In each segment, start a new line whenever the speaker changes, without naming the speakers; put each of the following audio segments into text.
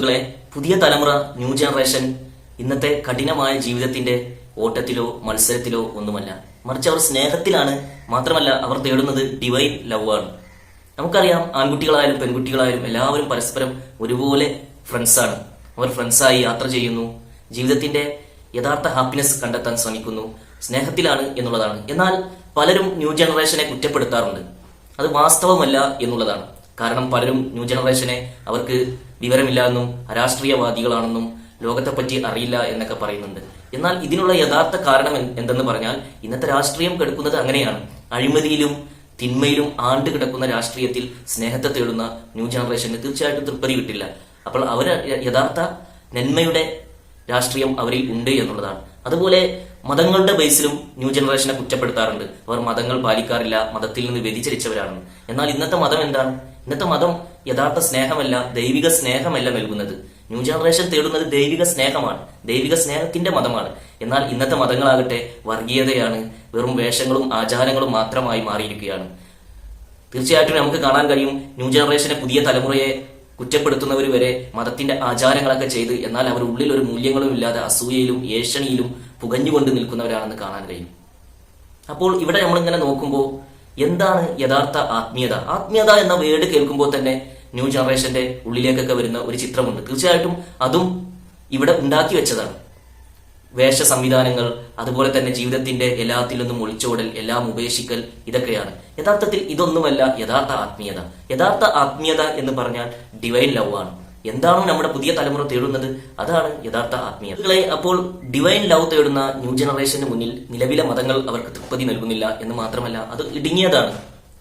സുഹൃത്തുക്കളെ പുതിയ തലമുറ ന്യൂ ജനറേഷൻ ഇന്നത്തെ കഠിനമായ ജീവിതത്തിന്റെ ഓട്ടത്തിലോ മത്സരത്തിലോ ഒന്നുമല്ല. മറിച്ച് അവർ സ്നേഹത്തിലാണ് മാത്രമല്ല അവർ തേടുന്നത് ഡിവൈൻ ലവ് ആണ്. നമുക്കറിയാം ആൺകുട്ടികളായാലും പെൺകുട്ടികളായാലും എല്ലാവരും പരസ്പരം ഒരുപോലെ ഫ്രണ്ട്സാണ് അവർ ഫ്രണ്ട്സായി യാത്ര ചെയ്യുന്നു. ജീവിതത്തിന്റെ യഥാർത്ഥ ഹാപ്പിനെസ് കണ്ടെത്താൻ ശ്രമിക്കുന്നു. സ്നേഹത്തിലാണ് എന്നുള്ളതാണ്. എന്നാൽ പലരും ന്യൂ ജനറേഷനെ കുറ്റപ്പെടുത്താറുണ്ട്. അത് വാസ്തവമല്ല എന്നുള്ളതാണ്. കാരണം പലരും ന്യൂ ജനറേഷനെ അവർക്ക് വിവരമില്ല എന്നും അരാഷ്ട്രീയവാദികളാണെന്നും ലോകത്തെപ്പറ്റി അറിയില്ല എന്നൊക്കെ പറയുന്നുണ്ട്. എന്നാൽ ഇതിനുള്ള യഥാർത്ഥ കാരണം എന്ത് എന്തെന്ന് പറഞ്ഞാൽ ഇന്നത്തെ രാഷ്ട്രീയം കെടുക്കുന്നത് അങ്ങനെയാണ്. അഴിമതിയിലും തിന്മയിലും ആണ്ട് കിടക്കുന്ന രാഷ്ട്രീയത്തിൽ സ്നേഹത്തെ തേടുന്ന ന്യൂ ജനറേഷന് തീർച്ചയായിട്ടും തൃപ്തി കിട്ടില്ല. അപ്പോൾ അവർ യഥാർത്ഥ നന്മയുടെ രാഷ്ട്രീയം അവരിൽ ഉണ്ട് എന്നുള്ളതാണ്. അതുപോലെ മതങ്ങളുടെ ബേസിലും ന്യൂ ജനറേഷനെ കുറ്റപ്പെടുത്താറുണ്ട്. അവർ മതങ്ങൾ പാലിക്കാറില്ല മതത്തിൽ നിന്ന് വ്യതിചരിച്ചവരാണ് എന്നാൽ ഇന്നത്തെ മതം എന്താണ്? ഇന്നത്തെ മതം യഥാർത്ഥ സ്നേഹമല്ല ദൈവിക സ്നേഹമല്ല നൽകുന്നത്. ന്യൂ ജനറേഷൻ തേടുന്നത് ദൈവിക സ്നേഹമാണ്. ദൈവിക സ്നേഹത്തിന്റെ മതമാണ്. എന്നാൽ ഇന്നത്തെ മതങ്ങളാകട്ടെ വർഗീയതയാണ്. വെറും വേഷങ്ങളും ആചാരങ്ങളും മാത്രമായി മാറിയിരിക്കുകയാണ്. തീർച്ചയായിട്ടും നമുക്ക് കാണാൻ കഴിയും ന്യൂ ജനറേഷനെ പുതിയ തലമുറയെ കുറ്റപ്പെടുത്തുന്നവർ വരെ മതത്തിന്റെ ആചാരങ്ങളൊക്കെ ചെയ്ത് എന്നാൽ അവർ ഉള്ളിൽ ഒരു മൂല്യങ്ങളും ഇല്ലാതെ അസൂയയിലും ഏഷണിയിലും പുകഞ്ഞുകൊണ്ട് നിൽക്കുന്നവരാണെന്ന് കാണാൻ കഴിയും. അപ്പോൾ ഇവിടെ നമ്മളിങ്ങനെ നോക്കുമ്പോൾ എന്താണ് യഥാർത്ഥ ആത്മീയത? ആത്മീയത എന്ന വേർഡ് കേൾക്കുമ്പോൾ തന്നെ ന്യൂ ജനറേഷന്റെ ഉള്ളിലേക്കൊക്കെ വരുന്ന ഒരു ചിത്രമുണ്ട്. തീർച്ചയായിട്ടും അതും ഇവിടെ ഉണ്ടാക്കി വെച്ചതാണ്. വേഷ സംവിധാനങ്ങൾ അതുപോലെ തന്നെ ജീവിതത്തിന്റെ എല്ലാത്തിൽ നിന്നും ഒളിച്ചോടൽ എല്ലാം ഉപേക്ഷിക്കൽ ഇതൊക്കെയാണ്. യഥാർത്ഥത്തിൽ ഇതൊന്നുമല്ല യഥാർത്ഥ ആത്മീയത. യഥാർത്ഥ ആത്മീയത എന്ന് പറഞ്ഞാൽ ഡിവൈൻ ലവ് ആണ്. എന്താണോ നമ്മുടെ പുതിയ തലമുറ തേടുന്നത്? അതാണ് യഥാർത്ഥ ആത്മീയതകളെ അപ്പോൾ ഡിവൈൻ ലവ് തേടുന്ന ന്യൂ ജനറേഷന് മുന്നിൽ നിലവിലെ മതങ്ങൾ അവർക്ക് തൃപ്തി നൽകുന്നില്ല എന്ന് മാത്രമല്ല അത് ഇടുങ്ങിയതാണ്.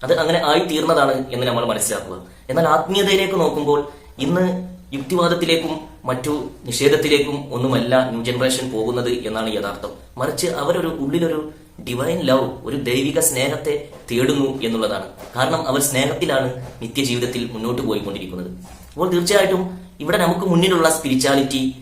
അത് അങ്ങനെ ആയി തീർന്നതാണ് എന്ന് നമ്മൾ മനസ്സിലാക്കുക. എന്നാൽ ആത്മീയതയിലേക്ക് നോക്കുമ്പോൾ ഇന്ന് യുക്തിവാദത്തിലേക്കും മറ്റു നിഷേധത്തിലേക്കും ഒന്നുമല്ല ന്യൂ ജനറേഷൻ പോകുന്നത് എന്നാണ് യഥാർത്ഥം. മറിച്ച് അവരൊരു ഉള്ളിലൊരു ഡിവൈൻ ലവ് ഒരു ദൈവിക സ്നേഹത്തെ തേടുന്നു എന്നുള്ളതാണ്. കാരണം അവർ സ്നേഹത്തിലാണ് നിത്യജീവിതത്തിൽ മുന്നോട്ട് പോയിക്കൊണ്ടിരിക്കുന്നത്. അപ്പോൾ തീർച്ചയായിട്ടും ഇവിടെ നമുക്ക് മുന്നിലുള്ള സ്പിരിച്വാലിറ്റി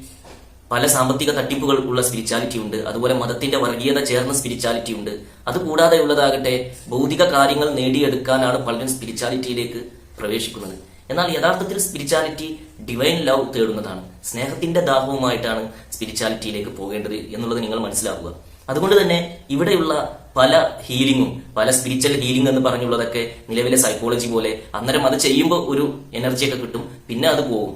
പല സാമ്പത്തിക തട്ടിപ്പുകൾ ഉള്ള സ്പിരിച്വാലിറ്റി ഉണ്ട്. അതുപോലെ മതത്തിന്റെ വർഗീയത ചേർന്ന സ്പിരിച്വാലിറ്റി ഉണ്ട്. അതുകൂടാതെ ഉള്ളതാകട്ടെ ഭൗതിക കാര്യങ്ങൾ നേടിയെടുക്കാനാണ് പലരും സ്പിരിച്വാലിറ്റിയിലേക്ക് പ്രവേശിക്കുന്നത്. എന്നാൽ യഥാർത്ഥത്തിൽ സ്പിരിച്വാലിറ്റി ഡിവൈൻ ലവ് തേടുന്നതാണ്. സ്നേഹത്തിന്റെ ദാഹവുമായിട്ടാണ് സ്പിരിച്വാലിറ്റിയിലേക്ക് പോകേണ്ടത് എന്നുള്ളത് നിങ്ങൾ മനസ്സിലാക്കുക. അതുകൊണ്ട് തന്നെ ഇവിടെയുള്ള പല ഹീലിംഗും പല സ്പിരിച്വൽ ഹീലിംഗ് എന്ന് പറഞ്ഞുള്ളതൊക്കെ നിലവിലെ സൈക്കോളജി പോലെ അന്നേരം അത് ചെയ്യുമ്പോൾ ഒരു എനർജിയൊക്കെ കിട്ടും പിന്നെ അത് പോകും.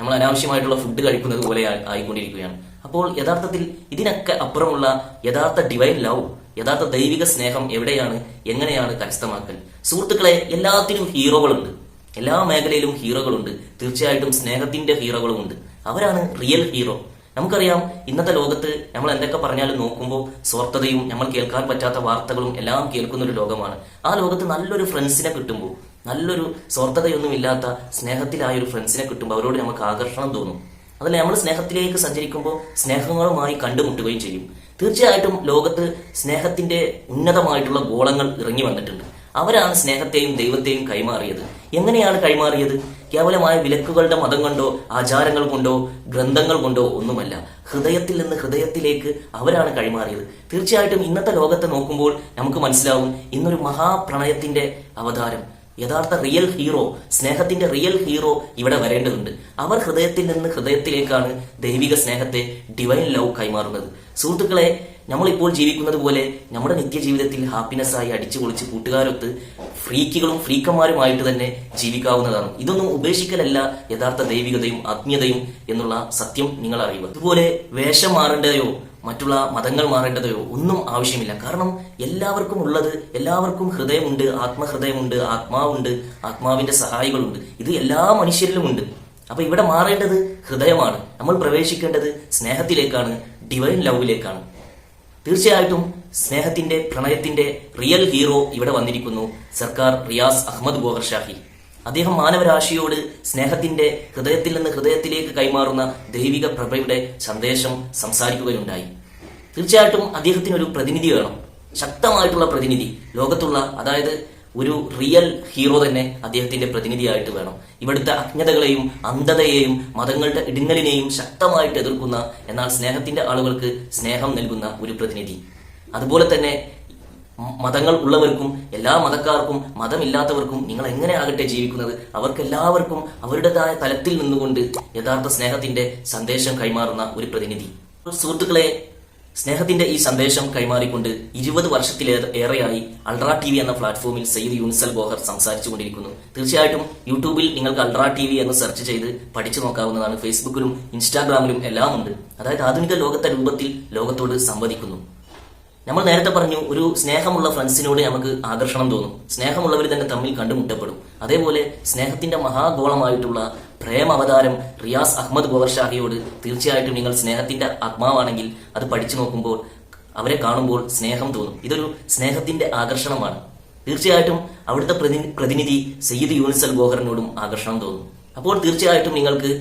നമ്മൾ അനാവശ്യമായിട്ടുള്ള ഫുഡ് കഴിക്കുന്നത് പോലെ ആയിക്കൊണ്ടിരിക്കുകയാണ്. അപ്പോൾ യഥാർത്ഥത്തിൽ ഇതിനൊക്കെ അപ്പുറമുള്ള യഥാർത്ഥ ഡിവൈൻ ലവ് യഥാർത്ഥ ദൈവിക സ്നേഹം എവിടെയാണ്? എങ്ങനെയാണ് കരസ്ഥമാക്കൽ? സുഹൃത്തുക്കളെ എല്ലാത്തിനും ഹീറോകളുണ്ട്. എല്ലാ മേഖലയിലും ഹീറോകളുണ്ട്. തീർച്ചയായിട്ടും സ്നേഹത്തിന്റെ ഹീറോകളുമുണ്ട്. അവരാണ് റിയൽ ഹീറോ നമുക്കറിയാം ഇന്നത്തെ ലോകത്ത് നമ്മൾ എന്തൊക്കെ പറഞ്ഞാലും നോക്കുമ്പോൾ സ്വാർത്ഥതയും നമ്മൾ കേൾക്കാൻ പറ്റാത്ത വാർത്തകളും എല്ലാം കേൾക്കുന്ന ഒരു ലോകമാണ്. ആ ലോകത്ത് നല്ലൊരു ഫ്രണ്ട്സിനെ കിട്ടുമ്പോൾ നല്ലൊരു സ്വാർത്ഥതയൊന്നുമില്ലാത്ത സ്നേഹത്തിലായ ഒരു ഫ്രണ്ട്സിനെ കിട്ടുമ്പോൾ അവരോട് നമുക്ക് ആകർഷണം തോന്നും. അതല്ല നമ്മൾ സ്നേഹത്തിലേക്ക് സഞ്ചരിക്കുമ്പോൾ സ്നേഹങ്ങളുമായി കണ്ടുമുട്ടുകയും ചെയ്യും. തീർച്ചയായിട്ടും ലോകത്ത് സ്നേഹത്തിന്റെ ഉന്നതമായിട്ടുള്ള ഗോളങ്ങൾ ഇറങ്ങി വന്നിട്ടുണ്ട്. അവരാണ് സ്നേഹത്തെയും ദൈവത്തെയും കൈമാറിയത്. എങ്ങനെയാണ് കൈമാറിയത്? കേവലമായ വിലക്കുകളുടെ മതം കൊണ്ടോ ആചാരങ്ങൾ കൊണ്ടോ ഗ്രന്ഥങ്ങൾ കൊണ്ടോ ഒന്നുമല്ല. ഹൃദയത്തിൽ നിന്ന് ഹൃദയത്തിലേക്ക് അവരാണ് കൈമാറിയത്. തീർച്ചയായിട്ടും ഇന്നത്തെ ലോകത്തെ നോക്കുമ്പോൾ നമുക്ക് മനസ്സിലാവും ഇന്നൊരു മഹാപ്രണയത്തിന്റെ അവതാരം. യഥാർത്ഥ റിയൽ ഹീറോ സ്നേഹത്തിന്റെ റിയൽ ഹീറോ ഇവിടെ വരേണ്ടതുണ്ട്. അവർ ഹൃദയത്തിൽ നിന്ന് ഹൃദയത്തിലേക്കാണ് ദൈവിക സ്നേഹത്തെ ഡിവൈൻ ലവ് കൈമാറുന്നത്. സുഹൃത്തുക്കളെ നമ്മളിപ്പോൾ ജീവിക്കുന്നത് പോലെ നമ്മുടെ നിത്യജീവിതത്തിൽ ഹാപ്പിനെസ് ആയി അടിച്ചു പൊളിച്ച് കൂട്ടുകാരൊത്ത് ഫ്രീക്കുകളും ഫ്രീക്കന്മാരുമായിട്ട് തന്നെ ജീവിക്കാവുന്നതാണ്. ഇതൊന്നും ഉപേക്ഷിക്കലല്ല യഥാർത്ഥ ദൈവികതയും ആത്മീയതയും എന്നുള്ള സത്യം നിങ്ങൾ അറിയുക അതുപോലെ വേഷം മാറേണ്ടതയോ മറ്റുള്ള മതങ്ങൾ മാറേണ്ടതയോ ഒന്നും ആവശ്യമില്ല. കാരണം എല്ലാവർക്കും ഉള്ളത് എല്ലാവർക്കും ഹൃദയമുണ്ട് ആത്മഹൃദയമുണ്ട് ആത്മാവുണ്ട് ആത്മാവിന്റെ സഹായികളുണ്ട്. ഇത് എല്ലാ മനുഷ്യരിലുമുണ്ട്. അപ്പൊ ഇവിടെ മാറേണ്ടത് ഹൃദയമാണ്. നമ്മൾ പ്രവേശിക്കേണ്ടത് സ്നേഹത്തിലേക്കാണ് ഡിവൈൻ ലവിലേക്കാണ് തീർച്ചയായിട്ടും സ്നേഹത്തിന്റെ പ്രണയത്തിന്റെ റിയൽ ഹീറോ ഇവിടെ വന്നിരിക്കുന്നു സർക്കാർ റിയാസ് അഹമ്മദ് ഗോഹർ ഷാഹി. അദ്ദേഹം മാനവരാശിയോട് സ്നേഹത്തിന്റെ ഹൃദയത്തിൽ നിന്ന് ഹൃദയത്തിലേക്ക് കൈമാറുന്ന ദൈവിക പ്രഭയുടെ സന്ദേശം സംസാരിക്കുകയുണ്ടായി. തീർച്ചയായിട്ടും അദ്ദേഹത്തിന് ഒരു പ്രതിനിധി വേണം. ശക്തമായിട്ടുള്ള പ്രതിനിധി. ലോകത്തുള്ള അതായത് ഒരു റിയൽ ഹീറോ തന്നെ അദ്ദേഹത്തിന്റെ പ്രതിനിധിയായിട്ട് വേണം. ഇവിടുത്തെ അജ്ഞതകളെയും അന്ധതയെയും മതങ്ങളുടെ ഇടുങ്ങലിനെയും ശക്തമായിട്ട് എതിർക്കുന്ന എന്നാൽ സ്നേഹത്തിന്റെ ആളുകൾക്ക് സ്നേഹം നൽകുന്ന ഒരു പ്രതിനിധി. അതുപോലെ തന്നെ മതങ്ങൾ ഉള്ളവർക്കും എല്ലാ മതക്കാർക്കും മതമില്ലാത്തവർക്കും നിങ്ങൾ എങ്ങനെ ആകട്ടെ ജീവിക്കുന്നത് അവർക്കെല്ലാവർക്കും അവരുടേതായ തലത്തിൽ നിന്നുകൊണ്ട് യഥാർത്ഥ സ്നേഹത്തിന്റെ സന്ദേശം കൈമാറുന്ന ഒരു പ്രതിനിധി. സുഹൃത്തുക്കളെ സ്നേഹത്തിന്റെ ഈ സന്ദേശം കൈമാറിക്കൊണ്ട് ഇരുപത് വർഷത്തിലേറെയായി അൾട്രാ ടി വി എന്ന പ്ലാറ്റ്ഫോമിൽ സയ്യിദ് ബോഹർ ഗോഹർ സംസാരിച്ചുകൊണ്ടിരിക്കുന്നു. തീർച്ചയായിട്ടും യൂട്യൂബിൽ നിങ്ങൾക്ക് അൾട്രാ ടി വി എന്ന് സെർച്ച് ചെയ്ത് പഠിച്ചു നോക്കാവുന്നതാണ്. ഫേസ്ബുക്കിലും ഇൻസ്റ്റാഗ്രാമിലും എല്ലാം ഉണ്ട് അതായത് ആധുനിക ലോകത്തെ രൂപത്തിൽ ലോകത്തോട് സംവദിക്കുന്നു. നമ്മൾ നേരത്തെ പറഞ്ഞു ഒരു സ്നേഹമുള്ള ഫ്രണ്ട്സിനോട് നമുക്ക് ആകർഷണം തോന്നും. സ്നേഹമുള്ളവർ തന്നെ തമ്മിൽ കണ്ടുമുട്ടപ്പെടും. അതേപോലെ സ്നേഹത്തിന്റെ മഹാഗോളമായിട്ടുള്ള പ്രേമ അവതാരം റിയാസ് അഹമ്മദ് ഗോവർ ഷാഹിയോട് തീർച്ചയായിട്ടും നിങ്ങൾ സ്നേഹത്തിന്റെ ആത്മാവാണെങ്കിൽ അത് പഠിച്ചു നോക്കുമ്പോൾ അവരെ കാണുമ്പോൾ സ്നേഹം തോന്നും. ഇതൊരു സ്നേഹത്തിന്റെ ആകർഷണമാണ്. തീർച്ചയായിട്ടും അവിടുത്തെ പ്രതിനിധി സയ്യിദ് യൂനിസൽ ഗോഹറിനോടും ആകർഷണം തോന്നും. അപ്പോൾ തീർച്ചയായിട്ടും നിങ്ങൾക്ക്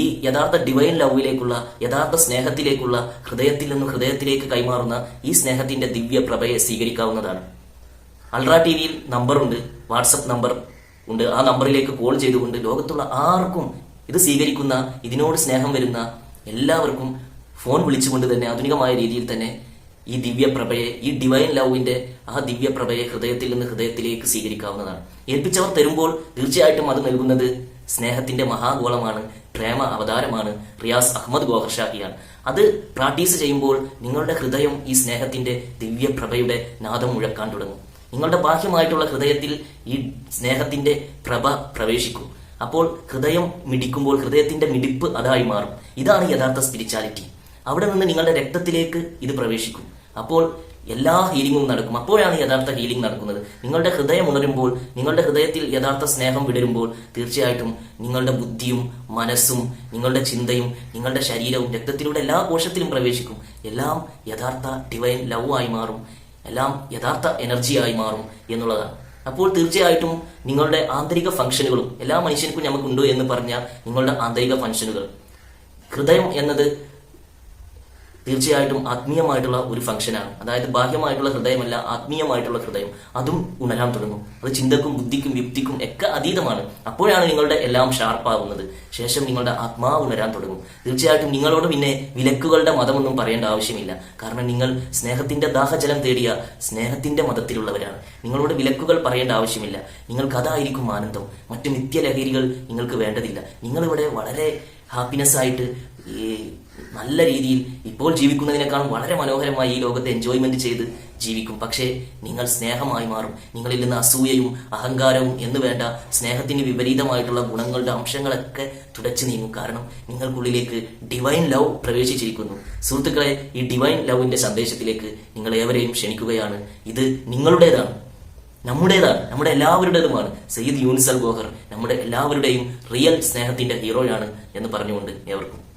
ഈ യഥാർത്ഥ ഡിവൈൻ ലവിലേക്കുള്ള യഥാർത്ഥ സ്നേഹത്തിലേക്കുള്ള ഹൃദയത്തിൽ നിന്ന് ഹൃദയത്തിലേക്ക് കൈമാറുന്ന ഈ സ്നേഹത്തിന്റെ ദിവ്യ പ്രഭയെ സ്വീകരിക്കാവുന്നതാണ്. അൾട്രാ ടി വിയിൽ നമ്പറുണ്ട്. വാട്സപ്പ് നമ്പർ ഉണ്ട്. ആ നമ്പറിലേക്ക് കോൾ ചെയ്തുകൊണ്ട് ലോകത്തുള്ള ആർക്കും ഇത് സ്വീകരിക്കുന്ന ഇതിനോട് സ്നേഹം വരുന്ന എല്ലാവർക്കും ഫോൺ വിളിച്ചുകൊണ്ട് തന്നെ ആധുനികമായ രീതിയിൽ തന്നെ ഈ ദിവ്യപ്രഭയെ ഈ ഡിവൈൻ ലവിന്റെ ആ ദിവ്യപ്രഭയെ ഹൃദയത്തിൽ നിന്ന് ഹൃദയത്തിലേക്ക് സ്വീകരിക്കാവുന്നതാണ്. ഏൽപ്പിച്ചവർ തരുമ്പോൾ തീർച്ചയായിട്ടും അത് നൽകുന്നത് സ്നേഹത്തിന്റെ മഹാഗോളമാണ് പ്രേമ അവതാരമാണ് റിയാസ് അഹമ്മദ് ഗോഹർ ഷാഹിയാണ്. അത് പ്രാക്ടീസ് ചെയ്യുമ്പോൾ നിങ്ങളുടെ ഹൃദയം ഈ സ്നേഹത്തിന്റെ ദിവ്യപ്രഭയുടെ നാദം മുഴക്കാൻ തുടങ്ങും. നിങ്ങളുടെ ബാഹ്യമായിട്ടുള്ള ഹൃദയത്തിൽ ഈ സ്നേഹത്തിന്റെ പ്രഭ പ്രവേശിക്കും. അപ്പോൾ ഹൃദയം മിടിക്കുമ്പോൾ ഹൃദയത്തിന്റെ മിടിപ്പ് അതായി മാറും. ഇതാണ് യഥാർത്ഥ സ്പിരിച്വാലിറ്റി അവിടെ നിന്ന് നിങ്ങളുടെ രക്തത്തിലേക്ക് ഇത് പ്രവേശിക്കും. അപ്പോൾ എല്ലാ ഹീലിംഗും നടക്കും. അപ്പോഴാണ് യഥാർത്ഥ ഹീലിംഗ് നടക്കുന്നത്. നിങ്ങളുടെ ഹൃദയം ഉണരുമ്പോൾ നിങ്ങളുടെ ഹൃദയത്തിൽ യഥാർത്ഥ സ്നേഹം വിടരുമ്പോൾ തീർച്ചയായിട്ടും നിങ്ങളുടെ ബുദ്ധിയും മനസ്സും നിങ്ങളുടെ ചിന്തയും നിങ്ങളുടെ ശരീരവും രക്തത്തിലൂടെ എല്ലാ കോശത്തിലും പ്രവേശിക്കും. എല്ലാം യഥാർത്ഥ ഡിവൈൻ ലവ് ആയി മാറും. എല്ലാം യഥാർത്ഥ എനർജിയായി മാറും എന്നുള്ളതാണ് അപ്പോൾ തീർച്ചയായിട്ടും നിങ്ങളുടെ ആന്തരിക ഫംഗ്ഷനുകളും എല്ലാ മനുഷ്യർക്കും നമുക്കുണ്ട് എന്ന് പറഞ്ഞ നിങ്ങളുടെ ആന്തരിക ഫംഗ്ഷനുകൾ ഹൃദയം എന്നത് തീർച്ചയായിട്ടും ആത്മീയമായിട്ടുള്ള ഒരു ഫംഗ്ഷനാണ് അതായത് ബാഹ്യമായിട്ടുള്ള ഹൃദയമല്ല ആത്മീയമായിട്ടുള്ള ഹൃദയം. അതും ഉണരാൻ തുടങ്ങും. അത് ചിന്തക്കും ബുദ്ധിക്കും യുക്തിക്കും ഒക്കെ അതീതമാണ്. അപ്പോഴാണ് നിങ്ങളുടെ എല്ലാം ഷാർപ്പാകുന്നത് ശേഷം നിങ്ങളുടെ ആത്മാവ് ഉണരാൻ തുടങ്ങും. തീർച്ചയായിട്ടും നിങ്ങളോട് പിന്നെ വിലക്കുകളുടെ മതമൊന്നും പറയേണ്ട ആവശ്യമില്ല. കാരണം നിങ്ങൾ സ്നേഹത്തിന്റെ ദാഹജലം തേടിയ സ്നേഹത്തിന്റെ മതത്തിലുള്ളവരാണ്. നിങ്ങളോട് വിലക്കുകൾ പറയേണ്ട ആവശ്യമില്ല. നിങ്ങൾക്ക് അതായിരിക്കും ആനന്ദം. മറ്റു നിത്യലഹരികൾ നിങ്ങൾക്ക് വേണ്ടതില്ല. നിങ്ങളിവിടെ വളരെ ഹാപ്പിനെസ് ആയിട്ട് നല്ല രീതിയിൽ ഇപ്പോൾ ജീവിക്കുന്നതിനേക്കാളും വളരെ മനോഹരമായി ഈ ലോകത്തെ എൻജോയ്മെന്റ് ചെയ്ത് ജീവിക്കും. പക്ഷേ നിങ്ങൾ സ്നേഹമായി മാറും. നിങ്ങളിൽ നിന്ന് അസൂയയും അഹങ്കാരവും എന്ന് വേണ്ട സ്നേഹത്തിന് വിപരീതമായിട്ടുള്ള ഗുണങ്ങളുടെ അംശങ്ങളൊക്കെ തുടച്ചു നീങ്ങും. കാരണം നിങ്ങൾക്കുള്ളിലേക്ക് ഡിവൈൻ ലവ് പ്രവേശിച്ചിരിക്കുന്നു. സുഹൃത്തുക്കളെ ഈ ഡിവൈൻ ലവിന്റെ സന്ദേശത്തിലേക്ക് നിങ്ങൾ ഏവരെയും ക്ഷണിക്കുകയാണ്. ഇത് നിങ്ങളുടേതാണ്. നമ്മുടേതാണ്. നമ്മുടെ എല്ലാവരുടേതുമാണ്. സയ്യിദ് യൂനിസൽ ഗോഹർ നമ്മുടെ എല്ലാവരുടെയും റിയൽ സ്നേഹത്തിന്റെ ഹീറോയാണ് എന്ന് പറഞ്ഞുകൊണ്ട് ഏവർക്കും